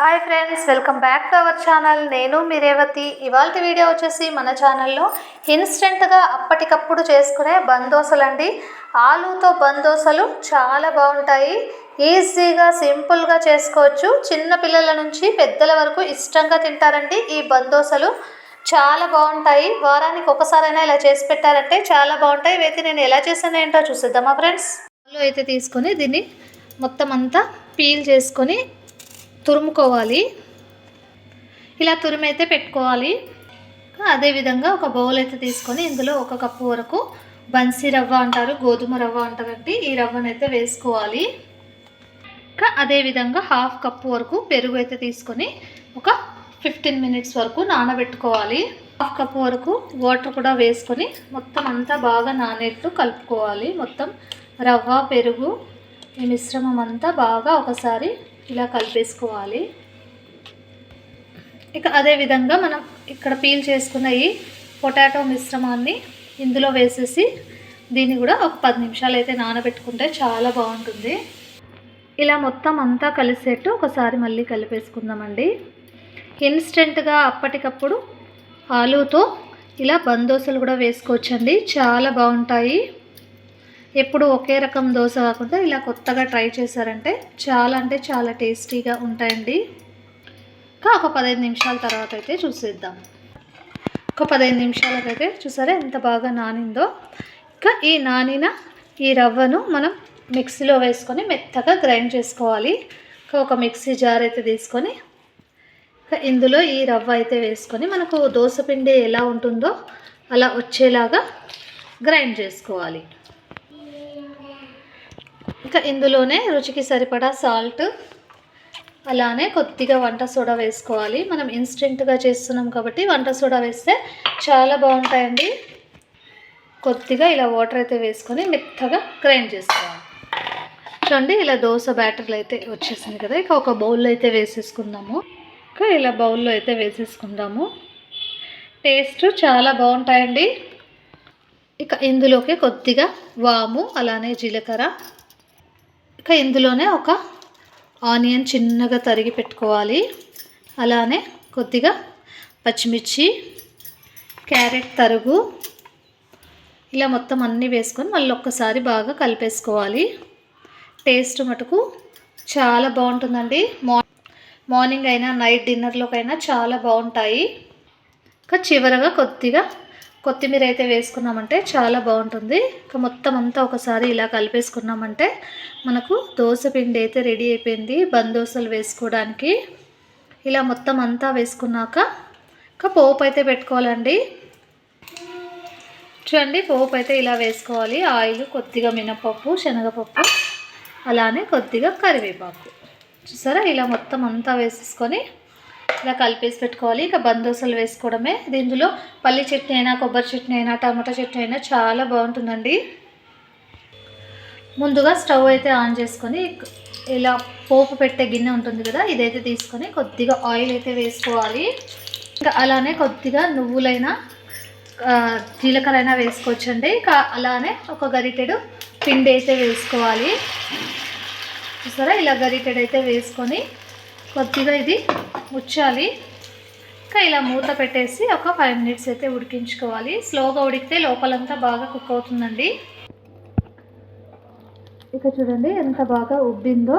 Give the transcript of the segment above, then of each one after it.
Hi friends welcome back to our channel నేను మీ రేవతి. ఇవాళ వీడియో వచ్చేసి మన ఛానల్లో ఇన్స్టెంట్గా అప్పటికప్పుడు చేసుకునే బందోసలు అండి ఆలూతో బందోసలు చాలా బాగుంటాయి. ఈజీగా సింపుల్గా చేసుకోవచ్చు. చిన్న పిల్లల నుంచి పెద్దల వరకు ఇష్టంగా తింటారండి ఈ బందోసలు. చాలా బాగుంటాయి. వారానికి ఒకసారైనా ఇలా చేసి పెట్టారంటే చాలా బాగుంటాయి. ఇవైతే నేను ఎలా చేసాను ఏంటో చూసేద్దామా ఫ్రెండ్స్ అయితే తీసుకొని దీన్ని మొత్తం అంతా పీల్ చేసుకొని తురుముకోవాలి. ఇలా తురిమి అయితే పెట్టుకోవాలి అదేవిధంగా ఒక బౌల్ అయితే తీసుకొని ఇందులో ఒక కప్పు వరకు బన్సీ రవ్వ అంటారు గోధుమ రవ్వ అంటారండి. ఈ రవ్వను అయితే వేసుకోవాలి. ఇంకా అదేవిధంగా హాఫ్ కప్పు వరకు పెరుగు అయితే తీసుకొని ఒక ఫిఫ్టీన్ మినిట్స్ వరకు నానబెట్టుకోవాలి. హాఫ్ కప్పు వరకు వాటర్ కూడా వేసుకొని మొత్తం అంతా బాగా నానేట్టు కలుపుకోవాలి. మొత్తం రవ్వ పెరుగు ఈ మిశ్రమం అంతా బాగా ఒకసారి ఇలా కలిపేసుకోవాలి. ఇక అదే విధంగా మనం ఇక్కడ పీల్ చేసుకున్న ఈ పొటాటో మిశ్రమాన్ని ఇందులో వేసేసి దీన్ని కూడా ఒక పది నిమిషాలు అయితే నానబెట్టుకుంటే చాలా బాగుంటుంది. ఇలా మొత్తం అంతా కలిసేట్టు ఒకసారి మళ్ళీ కలిపేసుకుందామండి. ఇన్స్టెంట్గా అప్పటికప్పుడు ఆలూతో ఇలా బందోసలు కూడా వేసుకోవచ్చండి. చాలా బాగుంటాయి. ఎప్పుడు ఒకే రకం దోశ కాకుండా ఇలా కొత్తగా ట్రై చేశారంటే చాలా అంటే చాలా టేస్టీగా ఉంటాయండి. ఇంకా ఒక పదహైదు నిమిషాల తర్వాత అయితే చూసేద్దాం. ఒక పదహైదు నిమిషాలకైతే చూసారా ఎంత బాగా నానిందో. ఇంకా ఈ నానిన ఈ రవ్వను మనం మిక్సీలో వేసుకొని మెత్తగా గ్రైండ్ చేసుకోవాలి. ఇంకా ఒక మిక్సీ జార్ అయితే తీసుకొని ఇంకా ఇందులో ఈ రవ్వ అయితే వేసుకొని మనకు దోశ పిండి ఎలా ఉంటుందో అలా వచ్చేలాగా గ్రైండ్ చేసుకోవాలి. ఇంకా ఇందులోనే రుచికి సరిపడా సాల్ట్ అలానే కొద్దిగా వంట సోడా వేసుకోవాలి. మనం ఇన్స్టెంట్గా చేస్తున్నాం కాబట్టి వంట సోడా వేస్తే చాలా బాగుంటాయండి. కొద్దిగా ఇలా వాటర్ అయితే వేసుకొని మెత్తగా గ్రైండ్ చేసుకోవాలి. చూడండి ఇలా దోశ బ్యాటర్లు అయితే వచ్చేసింది కదా. ఇక ఒక బౌల్లో అయితే వేసేసుకుందాము. ఇంకా ఇలా బౌల్లో అయితే వేసేసుకుందాము. టేస్ట్ చాలా బాగుంటాయండి. ఇక ఇందులోకి కొద్దిగా వాము అలానే జీలకర్ర ఇక ఇందులోనే ఒక ఆనియన్ చిన్నగా తరిగి పెట్టుకోవాలి. అలానే కొద్దిగా పచ్చిమిర్చి క్యారెట్ తరుగు ఇలా మొత్తం అన్నీ వేసుకొని మళ్ళీ ఒక్కసారి బాగా కలిపేసుకోవాలి. టేస్ట్ మటుకు చాలా బాగుంటుందండి. మార్నింగ్ అయినా నైట్ డిన్నర్లోకైనా చాలా బాగుంటాయి. ఇంకా చివరగా కొద్దిగా కొత్తిమీర అయితే వేసుకున్నామంటే చాలా బాగుంటుంది. ఇంకా మొత్తం అంతా ఒకసారి ఇలా కలిపేసుకున్నామంటే మనకు దోశ పిండి అయితే రెడీ అయిపోయింది. బందోసలు వేసుకోవడానికి. ఇలా మొత్తం అంతా వేసుకున్నాక ఇంకా పోపు అయితే పెట్టుకోవాలండి. చూడండి పోపు అయితే ఇలా వేసుకోవాలి. ఆయిల్ కొద్దిగా మినపప్పు శనగపప్పు అలానే కొద్దిగా కరివేపాకు. చూసారా? ఇలా మొత్తం అంతా వేసేసుకొని ఇలా కలిపేసి పెట్టుకోవాలి. ఇక బందోసలు వేసుకోవడమే. దీనిలో పల్లి చట్నీ అయినా కొబ్బరి చట్నీ అయినా టమాటా చట్నీ అయినా చాలా బాగుంటుందండి. ముందుగా స్టవ్ అయితే ఆన్ చేసుకొని ఇలా పోపు పెట్టే గిన్నె ఉంటుంది కదా ఇదైతే తీసుకొని కొద్దిగా ఆయిల్ అయితే వేసుకోవాలి. ఇంకా అలానే కొద్దిగా నువ్వులైనా జీలకర్ర అయినా వేసుకోవచ్చండి. ఇంకా అలానే ఒక గరిటెడు పిండి అయితే వేసుకోవాలి. చూసారా? ఇలా గరిటెడు అయితే వేసుకొని కొద్దిగా ఇది ఉచ్చాలి ఇంకా ఇలా మూత పెట్టేసి ఒక ఫైవ్ మినిట్స్ అయితే ఉడికించుకోవాలి. స్లోగా ఉడికితే లోపలంతా బాగా కుక్ అవుతుందండి. ఇక చూడండి ఎంత బాగా ఉబ్బిందో.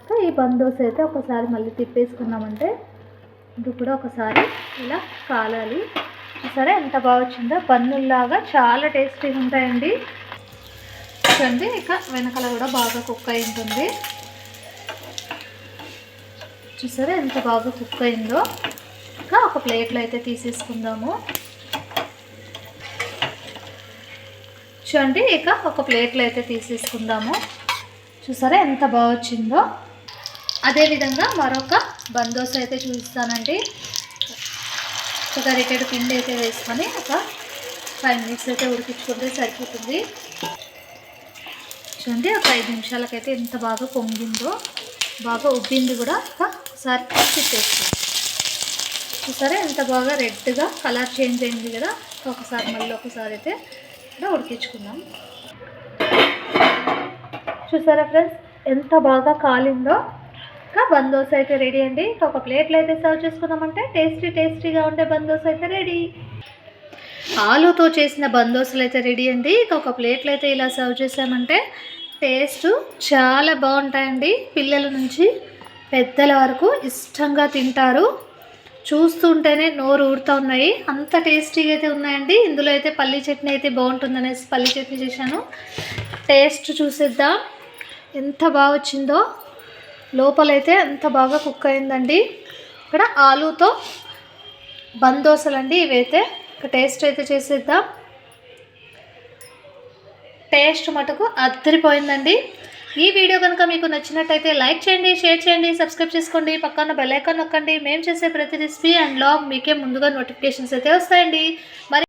ఇంకా ఈ బందోస్ అయితే ఒకసారి మళ్ళీ తిప్పేసుకున్నామంటే ఇది కూడా ఒకసారి ఇలా కాలాలి. సరే ఎంత బాగా వచ్చిందో. బన్నుల్లాగా చాలా టేస్టీగా ఉంటాయండి. చూడండి ఇక వెనకాల కూడా బాగా కుక్ అయి ఉంటుంది. చూసారా ఎంత బాగా కుక్ అయిందో. ఇంకా ఒక ప్లేట్లో అయితే తీసేసుకుందాము. చూడండి ఇక ఒక ప్లేట్లో అయితే తీసేసుకుందాము. చూసారా ఎంత బాగా వచ్చిందో. అదేవిధంగా మరొక బందోస అయితే చూపిస్తానండి. ఒక గరిటెడు పిండి అయితే వేసుకొని ఒక ఫైవ్ మినిట్స్ అయితే ఉడికించుకుంటే సరిపోతుంది. చూడండి ఒక ఐదు నిమిషాలకైతే ఎంత బాగా పొంగిందో. బాగా ఉబ్బింది కూడా. ఒకసారి తిప్పేస్తాం చూసారా? ఎంత బాగా రెడ్గా కలర్ చేంజ్ అయింది కదా. ఒకసారి మళ్ళీ ఒకసారి అయితే కూడా ఉడికించుకుందాం. చూసారా ఫ్రెండ్స్? ఎంత బాగా కాలిందో. ఇంకా బందోస అయితే రెడీ అండి. ఒక ప్లేట్లో అయితే సర్వ్ చేసుకున్నామంటే టేస్టీ టేస్టీగా ఉండే బందోస అయితే రెడీ. ఆలుతో చేసిన బందోసులు అయితే రెడీ అండి. ఇంకొక ఒక ప్లేట్లో అయితే ఇలా సర్వ్ చేసామంటే టేస్ట్ చాలా బాగుంటాయండి. పిల్లల నుంచి పెద్దల వరకు ఇష్టంగా తింటారు. చూస్తుంటేనే నోరు ఊరుతూ ఉన్నాయి. అంత టేస్టీగా అయితే ఉన్నాయండి. ఇందులో అయితే పల్లి చట్నీ అయితే బాగుంటుందనేసి పల్లి చట్నీ చేశాను. టేస్ట్ చూసేద్దాం. ఎంత బాగా వచ్చిందో. లోపలైతే ఎంత బాగా కుక్ అయిందండి. ఇక్కడ ఆలుతో బందోసలు అండి ఇవైతే ఒక టేస్ట్ అయితే చేసేద్దాం. టేస్ట్ మటుకు అద్దరిపోయిందండి. ఈ వీడియో కనుక మీకు నచ్చినట్టయితే లైక్ చేయండి షేర్ చేయండి సబ్స్క్రైబ్ చేసుకోండి పక్కన బెల్ ఐకాన్ నొక్కండి. మేము చేసే ప్రతి రెసిపీ అండ్ లాగ్ మీకే ముందుగా నోటిఫికేషన్స్ అయితే వస్తాయండి. మరి